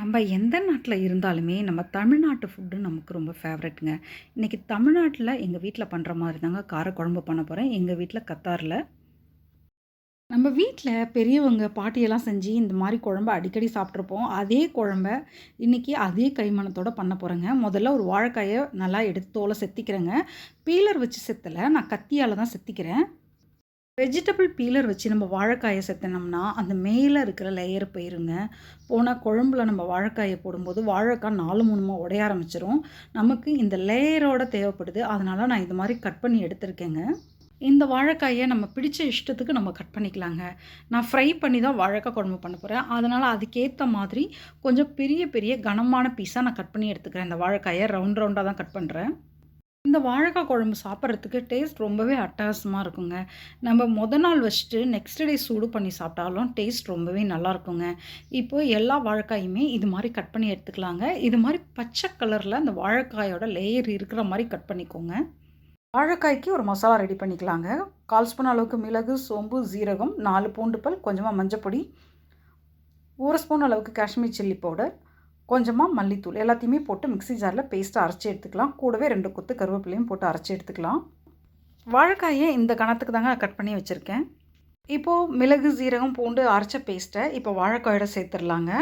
நம்ம எந்த நாட்டில் இருந்தாலுமே நம்ம தமிழ்நாட்டு ஃபுட்டு நமக்கு ரொம்ப ஃபேவரெட்டுங்க இன்றைக்கி தமிழ்நாட்டில் எங்கள் வீட்டில் பண்ணுற மாதிரி தாங்க காரக்குழம்பு பண்ண போகிறேன் எங்கள் வீட்டில் கத்தாரில். நம்ம வீட்டில் பெரியவங்க பாட்டியெல்லாம் செஞ்சு இந்த மாதிரி குழம்ப அடிக்கடி சாப்பிட்ருப்போம் அதே குழம்ப இன்றைக்கி அதே கைமணத்தோடு பண்ண போகிறேங்க முதல்ல ஒரு வாழைக்காயை நல்லா எடுத்து தோலை செத்திக்கிறேங்க. பீலர் வச்சு செத்தலை. நான் கத்தியால் தான் செத்திக்கிறேன். வெஜிடபிள் பீலர் வச்சு நம்ம வாழைக்காயை செத்தினோம்னா அந்த மேலே இருக்கிற லேயர் போயிருங்க. போனால் குழம்புல நம்ம வாழைக்காயை போடும்போது வாழைக்காய் நாலு மூணுமா உடைய ஆரம்பிச்சிரும். நமக்கு இந்த லேயரோட தேவைப்படுது. அதனால் நான் இது மாதிரி கட் பண்ணி எடுத்திருக்கேங்க. இந்த வாழைக்காயை நம்ம பிடிச்ச இஷ்டத்துக்கு நம்ம கட் பண்ணிக்கலாங்க. நான் ஃப்ரை பண்ணி தான் வாழைக்காய் குழம்பு பண்ண போகிறேன் அதனால் அதுக்கேற்ற மாதிரி கொஞ்சம் பெரிய பெரிய கனமான பீஸாக நான் கட் பண்ணி எடுத்துக்கிறேன். இந்த வாழைக்காயை ரவுண்ட் ரவுண்டாக தான் கட் பண்ணுறேன் இந்த வாழைக்காய் குழம்பு சாப்பிட்றதுக்கு டேஸ்ட் ரொம்பவே அட்டகாசமாக இருக்குங்க. நம்ம முத நாள் வச்சுட்டு நெக்ஸ்ட் டே சூடு பண்ணி சாப்பிட்டாலும் டேஸ்ட் ரொம்பவே நல்லா இருக்குங்க. இப்போது எல்லா வாழைக்காயுமே இது மாதிரி கட் பண்ணி எடுத்துக்கலாங்க. இது மாதிரி பச்சை கலரில் அந்த வாழைக்காயோட லேயர் இருக்கிற மாதிரி கட் பண்ணிக்கோங்க. வாழைக்காய்க்கு ஒரு மசாலா ரெடி பண்ணிக்கலாங்க. கால் ஸ்பூன் அளவுக்கு மிளகு சோம்பு ஜீரகம் நாலு பூண்டு பல் கொஞ்சமாக மஞ்சப்பொடி ஒரு ஸ்பூன் அளவுக்கு காஷ்மீர் சில்லி பவுடர் கொஞ்சமாக மல்லித்தூள் எல்லாத்தையுமே போட்டு மிக்ஸி ஜாரில் பேஸ்ட்டாக அரைச்சி எடுத்துக்கலாம். கூடவே ரெண்டு கொத்து கருவேப்பிலையும் போட்டு அரைச்சி எடுத்துக்கலாம். வாழைக்காயை இந்த கணத்துக்கு தாங்க கட் பண்ணி வச்சுருக்கேன். இப்போது மிளகு சீரகம் பூண்டு அரைச்ச பேஸ்ட்டை இப்போ வாழைக்காயோட சேர்த்துடலாங்க.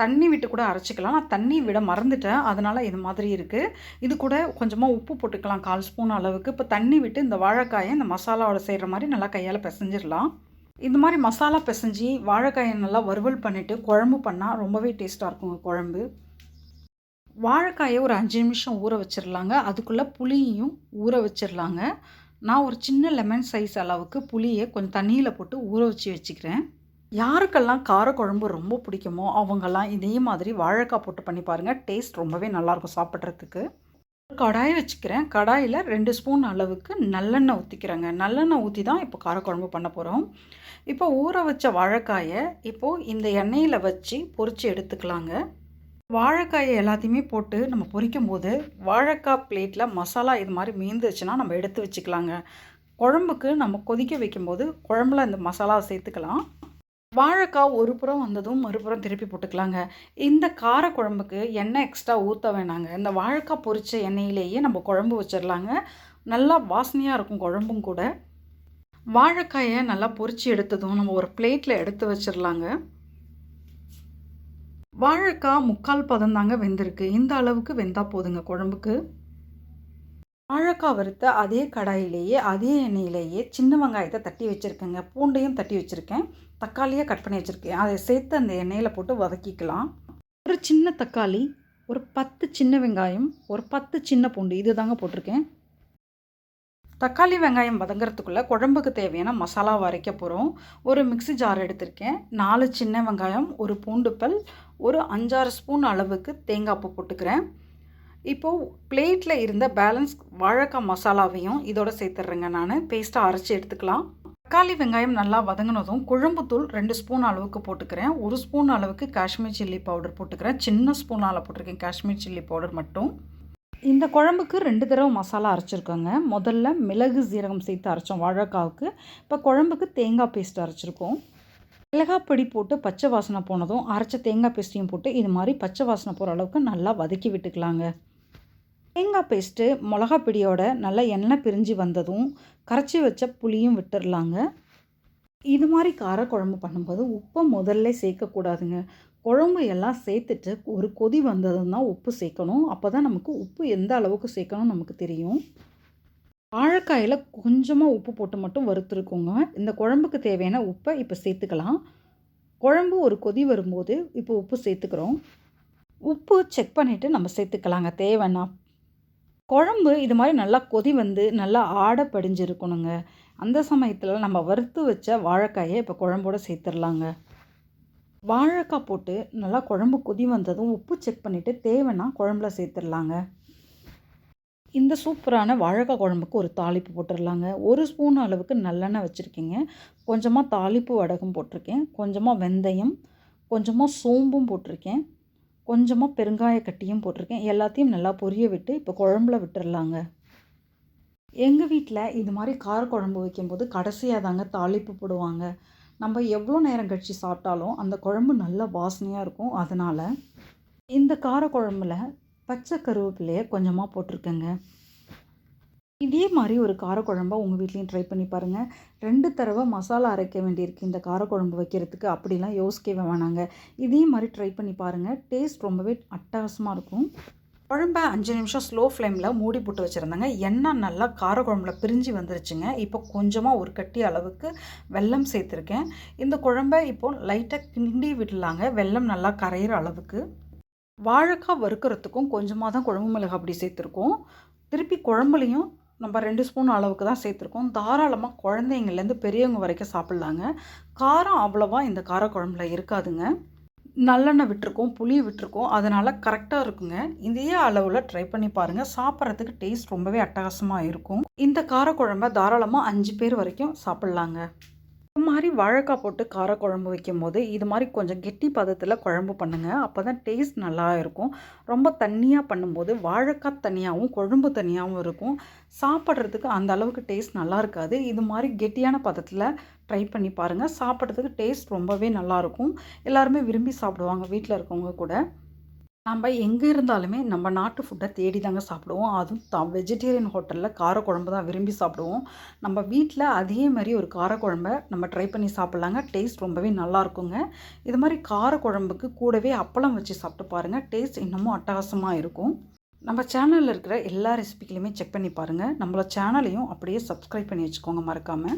தண்ணி விட்டு கூட அரைச்சிக்கலாம். நான் தண்ணி விட மறந்துட்டேன். அதனால் இது மாதிரி இருக்குது இது கூட கொஞ்சமாக உப்பு போட்டுக்கலாம். கால் ஸ்பூன் அளவுக்கு. இப்போ தண்ணி விட்டு இந்த வாழைக்காயை இந்த மசாலாவோட செய்கிற மாதிரி நல்லா கையால் பிசைஞ்சிடலாம். இந்த மாதிரி மசாலா பிசைஞ்சு வாழைக்காயை நல்லா வறுவல் பண்ணிவிட்டு குழம்பு பண்ணால் ரொம்பவே டேஸ்ட்டாக இருக்குங்க குழம்பு. வாழைக்காயை ஒரு அஞ்சு நிமிஷம் ஊற வச்சிடலாங்க அதுக்குள்ளே புளியையும் ஊற வச்சிடலாங்க நான் ஒரு சின்ன லெமன் சைஸ் அளவுக்கு புளியை கொஞ்சம் தண்ணியில் போட்டு ஊற வச்சு வச்சுக்கிறேன். யாருக்கெல்லாம் காரக்குழம்பு ரொம்ப பிடிக்குமோ அவங்கெல்லாம் இதே மாதிரி வாழைக்காய் போட்டு பண்ணி பாருங்கள் டேஸ்ட் ரொம்பவே நல்லாயிருக்கும் சாப்பிட்றதுக்கு. கடாயை வச்சுக்கிறேன். கடாயில் ரெண்டு ஸ்பூன் அளவுக்கு நல்லெண்ணெய் ஊற்றிக்கிறேங்க நல்லெண்ணெய் ஊற்றி தான் இப்போ காரக்குழம்பு பண்ண போகிறோம் இப்போ ஊற வச்ச வாழைக்காயை இப்போது இந்த எண்ணெயில் வச்சு பொரித்து எடுத்துக்கலாங்க. வாழைக்காயை எல்லாத்தையுமே போட்டு நம்ம பொரிக்கும் போது வாழைக்காய் பிளேட்டில் மசாலா இது மாதிரி மீந்துச்சுன்னா நம்ம எடுத்து வச்சுக்கலாங்க. குழம்புக்கு நம்ம கொதிக்க வைக்கும்போது குழம்புல இந்த மசாலா சேர்த்துக்கலாம். வாழைக்காய் ஒரு புறம் வந்ததும் மறுபுறம் திருப்பி போட்டுக்கலாங்க. இந்த கார குழம்புக்கு எண்ணெய் எக்ஸ்ட்ரா ஊற்ற வேணாங்க. இந்த வாழைக்காய் பொரிச்ச எண்ணெயிலேயே நம்ம குழம்பு வச்சிடலாங்க நல்லா வாசனையாக இருக்கும் குழம்பும் கூட. வாழைக்காயை நல்லா பொரித்து எடுத்ததும் நம்ம ஒரு பிளேட்டில் எடுத்து வச்சிடலாங்க வாழைக்காய் முக்கால் பதம் தாங்க வெந்திருக்கு. இந்த அளவுக்கு வெந்தால் போதுங்க குழம்புக்கு. வாழைக்காய் வறுத்த அதே கடாயிலேயே அதே எண்ணெயிலேயே சின்ன வெங்காயத்தை தட்டி வச்சுருக்கேங்க. பூண்டையும் தட்டி வச்சுருக்கேன். தக்காளியை கட் பண்ணி வச்சுருக்கேன். அதை சேர்த்து அந்த எண்ணெயில் போட்டு வதக்கிக்கலாம். ஒரு சின்ன தக்காளி ஒரு பத்து சின்ன வெங்காயம் ஒரு பத்து சின்ன பூண்டு இது தாங்க போட்டிருக்கேன். தக்காளி வெங்காயம் வதங்கிறதுக்குள்ளே குழம்புக்கு தேவையான மசாலா வரைக்க போகிறோம் ஒரு மிக்சி ஜார் எடுத்திருக்கேன். நாலு சின்ன வெங்காயம் ஒரு பூண்டு பல் ஒரு அஞ்சாறு ஸ்பூன் அளவுக்கு தேங்காய் பூ போட்டுக்கிறேன். இப்போது பிளேட்டில் இருந்த பேலன்ஸ் வாழைக்காய் மசாலாவையும் இதோட சேர்த்துட்றேங்க நான். பேஸ்ட்டாக அரைச்சி எடுத்துக்கலாம். தக்காளி வெங்காயம் நல்லா வதங்கினதும் குழம்புத்தூள் ரெண்டு ஸ்பூன் அளவுக்கு போட்டுக்கிறேன். ஒரு ஸ்பூன் அளவுக்கு காஷ்மீர் சில்லி பவுடர் போட்டுக்கிறேன். சின்ன ஸ்பூனால் போட்டிருக்கேன் காஷ்மீர் சில்லி பவுடர் மட்டும். இந்த குழம்புக்கு ரெண்டு தடவை மசாலா அரைச்சிருக்கோங்க. முதல்ல மிளகு சீரகம் சேர்த்து அரைச்சோம் வாழைக்காவுக்கு. இப்போ குழம்புக்கு தேங்காய் பேஸ்ட் அரைச்சிருக்கோம். மிளகாய் பொடி போட்டு பச்சை வாசனை போனதும் அரைச்ச தேங்காய் பேஸ்ட்டையும் போட்டு இது மாதிரி பச்சை வாசனை போகிற அளவுக்கு நல்லா வதக்கி விட்டுக்கலாங்க. தேங்காய் பேஸ்ட்டு மிளகா பிடியோட நல்லா எண்ணெய் பிரிஞ்சு வந்ததும் கரைச்சி வச்ச புளியும் விட்டுடலாங்க இது மாதிரி காரக்குழம்பு பண்ணும்போது உப்பை முதல்ல சேர்க்கக்கூடாதுங்க. குழம்பு எல்லாம் சேர்த்துட்டு ஒரு கொதி வந்ததும் தான் உப்பு சேர்க்கணும். அப்போ தான் நமக்கு உப்பு எந்த அளவுக்கு சேர்க்கணும் நமக்கு தெரியும். வாழைக்காயில் கொஞ்சமாக உப்பு போட்டு மட்டும் வறுத்துருக்கோங்க. இந்த குழம்புக்கு தேவையான உப்பை இப்போ சேர்த்துக்கலாம். குழம்பு ஒரு கொதி வரும்போது இப்போ உப்பு சேர்த்துக்கிறோம். உப்பு செக் பண்ணிவிட்டு நம்ம சேர்த்துக்கலாங்க. தேவைன்னா குழம்பு இது மாதிரி நல்லா கொதி வந்து நல்லா ஆடை படிஞ்சிருக்கணுங்க. அந்த சமயத்தில் நம்ம வறுத்து வச்ச வாழைக்காயை இப்போ குழம்போடு சேர்த்துடலாங்க வாழைக்காய் போட்டு நல்லா குழம்பு கொதி வந்ததும் உப்பு செக் பண்ணிவிட்டு தேவைன்னா குழம்புல சேர்த்துடலாங்க இந்த சூப்பரான வாழைக்காய் குழம்புக்கு ஒரு தாளிப்பு போட்டுடலாங்க ஒரு ஸ்பூன் அளவுக்கு நல்லெண்ணெய் வச்சுருக்கீங்க. கொஞ்சமாக தாளிப்பு வடகம் போட்டிருக்கேன். கொஞ்சமாக வெந்தயம் கொஞ்சமாக சோம்பும் போட்டிருக்கேன். கொஞ்சமாக பெருங்காய கட்டியும் போட்டிருக்கேன். எல்லாத்தையும் நல்லா பொரிய விட்டு இப்போ குழம்புல விட்டுடலாங்க எங்கள் வீட்டில் இது மாதிரி காரக்குழம்பு வைக்கும்போது கடைசியாக தாங்க தாளிப்பு போடுவாங்க. நம்ம எவ்வளோ நேரம் கழித்து சாப்பிட்டாலும் அந்த குழம்பு நல்ல வாசனையாக இருக்கும். அதனால் இந்த காரக்குழம்புல பச்சை கருவேப்பிலையை கொஞ்சமாக போட்டிருக்கேங்க. இதே மாதிரி ஒரு காரக்குழம்பை உங்கள் வீட்லேயும் ட்ரை பண்ணி பாருங்கள் ரெண்டு தடவை மசாலா அரைக்க வேண்டியிருக்கு இந்த காரக்குழம்பு வைக்கிறதுக்கு. அப்படிலாம் யோசிக்கவே வேணாங்க. இதே மாதிரி ட்ரை பண்ணி பாருங்கள் டேஸ்ட் ரொம்பவே அட்டகாசமாக இருக்கும். குழம்ப அஞ்சு நிமிஷம் ஸ்லோ ஃப்ளேமில் மூடி போட்டு வச்சுருந்தாங்க. எண்ணெய் நல்லா காரக்குழம்புல பிரிஞ்சு வந்துருச்சுங்க. இப்போ கொஞ்சமாக ஒரு கட்டி அளவுக்கு வெல்லம் சேர்த்துருக்கேன். இந்த குழம்ப இப்போ லைட்டாக கிண்டி விடலாங்க. வெல்லம் நல்லா கரையிற அளவுக்கு. வாழைக்காய் வறுக்கிறதுக்கும் கொஞ்சமாக தான் குழம்பு மிளகாய் அப்படி சேர்த்துருக்கோம். திருப்பி குழம்புலையும் நம்ம ரெண்டு ஸ்பூன் அளவுக்கு தான் சேர்த்துருக்கோம். தாராளமாக குழந்தைங்கள்லேருந்து பெரியவங்க வரைக்கும் சாப்பிட்லாங்க. காரம் அவ்வளோவா இந்த காரக்குழம்புல இருக்காதுங்க. நல்லெண்ணெய் விட்டுருக்கோம் புளி விட்டுருக்கோம். அதனால் கரெக்டாக இருக்குங்க. இதே அளவில் ட்ரை பண்ணி பாருங்கள் சாப்பிட்றதுக்கு டேஸ்ட் ரொம்பவே அட்டகாசமாக இருக்கும். இந்த காரக்குழம்ப தாராளமாக அஞ்சு பேர் வரைக்கும் சாப்பிட்லாங்க. மாதிரி வாழைக்காய் போட்டு கார குழம்பு வைக்கும்போது இது மாதிரி கொஞ்சம் கெட்டி பதத்தில் குழம்பு பண்ணுங்கள் அப்போ தான் டேஸ்ட் நல்லா இருக்கும் ரொம்ப தண்ணியாக பண்ணும்போது வாழைக்காய் தனியாகவும் குழம்பு தனியாகவும் இருக்கும். சாப்பிட்றதுக்கு அந்த அளவுக்கு டேஸ்ட் நல்லா இருக்காது இது மாதிரி கெட்டியான பதத்தில் ட்ரை பண்ணி பாருங்கள் சாப்பிட்றதுக்கு டேஸ்ட் ரொம்பவே நல்லாயிருக்கும். எல்லாருமே விரும்பி சாப்பிடுவாங்க வீட்டில் இருக்கவங்க கூட. நம்ம எங்கே இருந்தாலுமே நம்ம நாட்டு ஃபுட்டை தேடி தாங்க சாப்பிடுவோம். அதுவும் த வெஜிடேரியன் ஹோட்டலில் காரக்குழம்பு தான் விரும்பி சாப்பிடுவோம். நம்ம வீட்டில் அதே மாதிரி ஒரு காரக்குழம்ப நம்ம ட்ரை பண்ணி சாப்பிட்லாங்க. டேஸ்ட் ரொம்பவே நல்லா இருக்குங்க. இது மாதிரி காரக்குழம்புக்கு கூடவே அப்பளம் வச்சு சாப்பிட்டு பாருங்கள் டேஸ்ட் இன்னமும் அட்டகாசமாக இருக்கும். நம்ம சேனலில் இருக்கிற எல்லா ரெசிபிக்களையுமே செக் பண்ணி பாருங்கள் நம்மளோட சேனலையும் அப்படியே சப்ஸ்கிரைப் பண்ணி வச்சுக்கோங்க மறக்காமல்